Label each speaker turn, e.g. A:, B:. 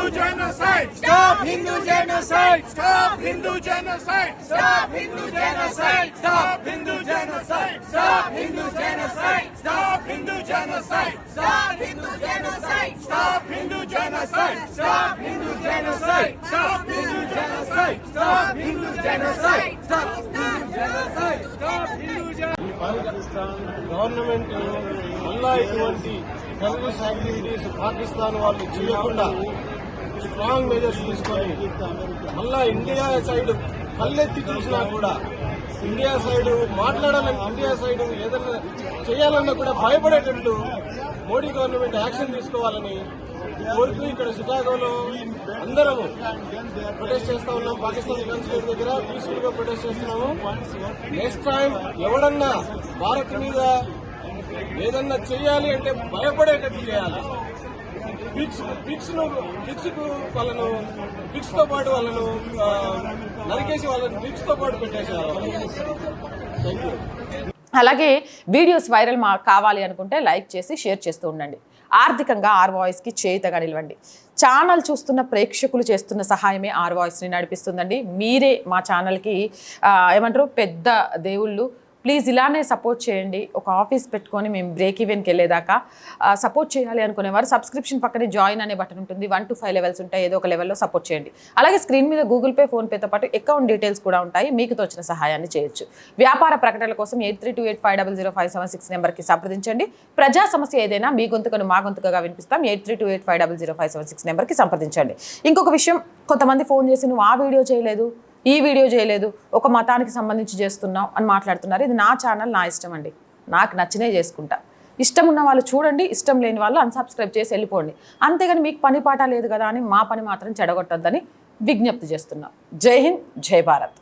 A: Hindu genocide! Stop Hindu genocide! Stop Hindu genocide! Stop Hindu genocide! Stop Hindu genocide! Stop Hindu genocide! Stop Hindu genocide! Stop Hindu genocide! Stop Hindu genocide! Stop Hindu genocide! Stop Hindu genocide! Stop Hindu genocide!
B: Stop Hindu genocide! Stop Hindu genocide! Pakistan government మళ్ళా ఇటువంటి terrorist activities Pakistan వాళ్ళు చేయకుండా strong measures తీసుకొని మళ్ళా India side కళ్ళెత్తి చూసినా కూడా India side మాట్లాడాలని ఇండియా సైడ్ ఏదైనా చేయాలన్నా కూడా భయపడేటట్టు మోడీ గవర్నమెంట్ యాక్షన్ తీసుకోవాలని కోరుతూ ఇక్కడ షికాగోలో అందరము ప్రొటెస్ట్ చేస్తా ఉన్నాం. పాకిస్తాన్ కన్సులేట్ దగ్గర పీస్ఫుల్గా ప్రొటెస్ట్ చేస్తున్నాము. నెక్స్ట్ టైం ఎవడన్నా భారత్ మీద ఏదన్నా చేయాలి అంటే భయపడేటట్టు చేయాలి. పిక్స్ పిక్స్ను పిక్స్ వాళ్ళను పిక్స్తో పాటు వాళ్ళను నరికేసి వాళ్ళని పిక్స్తో పాటు పెట్టేసేయాలి థ్యాంక్ యూ
C: అలాగే వీడియోస్ వైరల్ మా కావాలి అనుకుంటే లైక్ చేసి షేర్ చేస్తూ ఉండండి. ఆర్థికంగా ఆర్ వాయిస్కి చేతగా నిలవండి. ఛానల్ చూస్తున్న ప్రేక్షకులు చేస్తున్న సహాయమే ఆర్ వాయిస్ని నడిపిస్తుందండి. మీరే మా ఛానల్కి ఏమంటారు పెద్ద దేవుళ్ళు ప్లీజ్ ఇలానే సపోర్ట్ చేయండి. ఒక ఆఫీస్ పెట్టుకొని మేము బ్రేక్ ఈవెన్కి వెళ్ళేదాకా సపోర్ట్ చేయాలి అనుకునేవారు. సబ్స్క్రిప్షన్ పక్కనే జాయిన్ అనే బటన్ ఉంటుంది. వన్ టు ఫైవ్ లెవెల్స్ ఉంటాయి. ఏదో ఒక లెవెల్లో సపోర్ట్ చేయండి. అలాగే స్క్రీన్ మీద గూగుల్ పే ఫోన్పేతో పాటు అకౌంట్ డీటెయిల్స్ కూడా ఉంటాయి. మీకు తోచిన సహాయాన్ని చేయొచ్చు. వ్యాపార ప్రకటనల కోసం eight three two eight five double zero five seven six నెంబర్కి సంప్రదించండి. ప్రజా సమస్య ఏదైనా మీ గొంతుకను మా గొంతుకగా వినిపిస్తాం. Eight three two eight five double zero five seven six నెంబర్కి సంప్రదించండి. ఇంకొక విషయం కొంతమంది ఫోన్ చేసి నువ్వు ఆ వీడియో చేయలేదు. ఈ వీడియో చేయలేదు ఒక మతానికి సంబంధించి చేస్తున్నావు అని మాట్లాడుతున్నారు. ఇది నా ఛానల్ నా ఇష్టం అండి. నాకు నచ్చినే చేసుకుంటా. ఇష్టం ఉన్న వాళ్ళు చూడండి ఇష్టం లేని వాళ్ళు అన్సబ్స్క్రైబ్ చేసి వెళ్ళిపోండి. అంతేగాని మీకు పని పాట లేదు కదా అని మా పని మాత్రం చెడగొట్టొద్దని విజ్ఞప్తి చేస్తున్నాం. జై హింద్ జై భారత్.